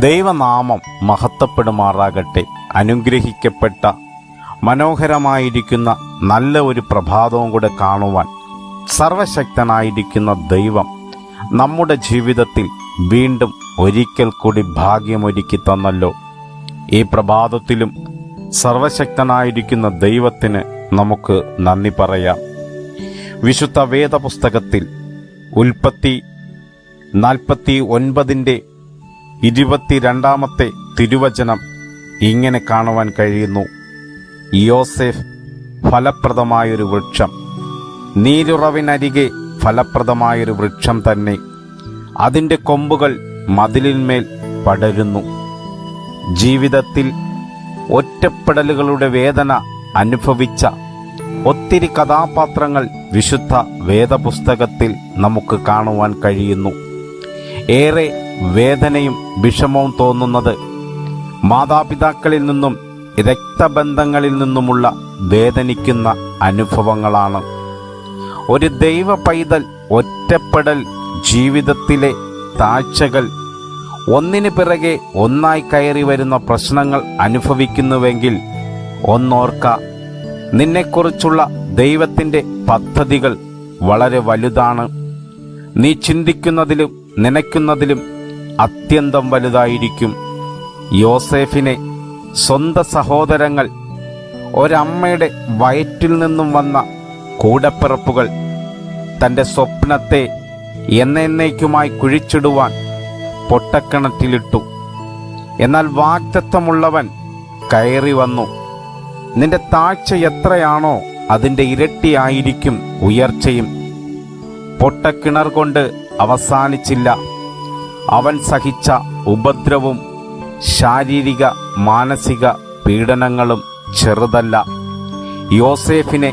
ദൈവനാമം മഹത്വപ്പെടുമാറാകട്ടെ. അനുഗ്രഹിക്കപ്പെട്ട മനോഹരമായിരിക്കുന്ന നല്ല ഒരു പ്രഭാതവും കൂടെ കാണുവാൻ സർവശക്തനായിരിക്കുന്ന ദൈവം നമ്മുടെ ജീവിതത്തിൽ വീണ്ടും ഒരിക്കൽ കൂടി ഭാഗ്യമൊരുക്കി തന്നല്ലോ. ഈ പ്രഭാതത്തിലും സർവശക്തനായിരിക്കുന്ന ദൈവത്തിന് നമുക്ക് നന്ദി പറയാം. വിശുദ്ധ വേദപുസ്തകത്തിൽ ഉൽപ്പത്തി നാൽപ്പത്തി ഒൻപതിന്റെ ഇരുപത്തിരണ്ടാമത്തെ തിരുവചനം ഇങ്ങനെ കാണുവാൻ കഴിയുന്നു. യോസെഫ് ഫലപ്രദമായൊരു വൃക്ഷം. നീരുറവിനരികെ ഫലപ്രദമായൊരു വൃക്ഷം തന്നെ. അതിന്റെ കൊമ്പുകൾ മതിലിന്മേൽ പടരുന്നു. ജീവിതത്തിൽ ഒറ്റപ്പെടലുകളുടെ വേദന അനുഭവിച്ച ഒത്തിരി കഥാപാത്രങ്ങൾ വിശുദ്ധ വേദപുസ്തകത്തിൽ നമുക്ക് കാണുവാൻ കഴിയുന്നു. ഏറെ വേദനയും വിഷമവും തോന്നുന്നത് മാതാപിതാക്കളിൽ നിന്നും രക്തബന്ധങ്ങളിൽ നിന്നുമുള്ള വേദനിക്കുന്ന അനുഭവങ്ങളാണ്. ഒരു ദൈവ പൈതൽ ഒറ്റപ്പെടൽ ജീവിതത്തിലെ താഴ്ചകൾ ഒന്നിനു പിറകെ ഒന്നായി കയറി വരുന്ന പ്രശ്നങ്ങൾ അനുഭവിക്കുന്നുവെങ്കിൽ ഒന്നോർക്ക നിന്നെക്കുറിച്ചുള്ള ദൈവത്തിന്റെ പദ്ധതികൾ വളരെ വലുതാണ്. നീ ചിന്തിക്കുന്നതിലും നനയ്ക്കുന്നതിലും അത്യന്തം വലുതായിരിക്കും. യോസേഫിനെ സ്വന്ത സഹോദരങ്ങൾ ഒരമ്മയുടെ വയറ്റിൽ നിന്നും വന്ന കൂടപ്പിറപ്പുകൾ തന്റെ സ്വപ്നത്തെ എന്നേക്കുമായി കുഴിച്ചിടുവാൻ പൊട്ടക്കിണറ്റിലിട്ടു. എന്നാൽ വാക്തത്വമുള്ളവൻ കയറി വന്നു. നിന്റെ താഴ്ച എത്രയാണോ അതിന്റെ ഇരട്ടിയായിരിക്കും ഉയർച്ചയും. പൊട്ടക്കിണർ കൊണ്ട് അവസാനിച്ചില്ല. അവൻ സഹിച്ച ഉപദ്രവും ശാരീരിക മാനസിക പീഡനങ്ങളും ചെറുതല്ല. യോസേഫിനെ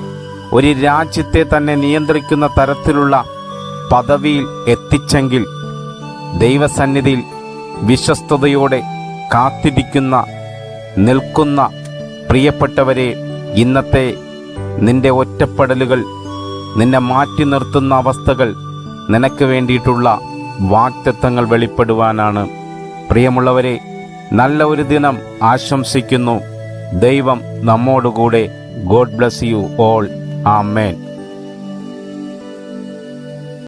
ഒരു രാജ്യത്തെ തന്നെ നിയന്ത്രിക്കുന്ന തരത്തിലുള്ള പദവിയിൽ എത്തിച്ചെങ്കിൽ ദൈവസന്നിധിയിൽ വിശ്വസ്തയോടെ കാത്തിരിക്കുന്ന നിൽക്കുന്ന പ്രിയപ്പെട്ടവരെ ഇന്നത്തെ നിന്റെ ഒറ്റപ്പെടലുകൾ നിന്നെ മാറ്റി നിർത്തുന്ന അവസ്ഥകൾ നിനക്ക് വേണ്ടിയിട്ടുള്ള വാക്തത്വങ്ങൾ വെളിപ്പെടുവാനാണ്. പ്രിയമുള്ളവരെ നല്ല ഒരു ദിനം ആശംസിക്കുന്നു. ദൈവം നമ്മോടുകൂടെ. God bless you all. Amen.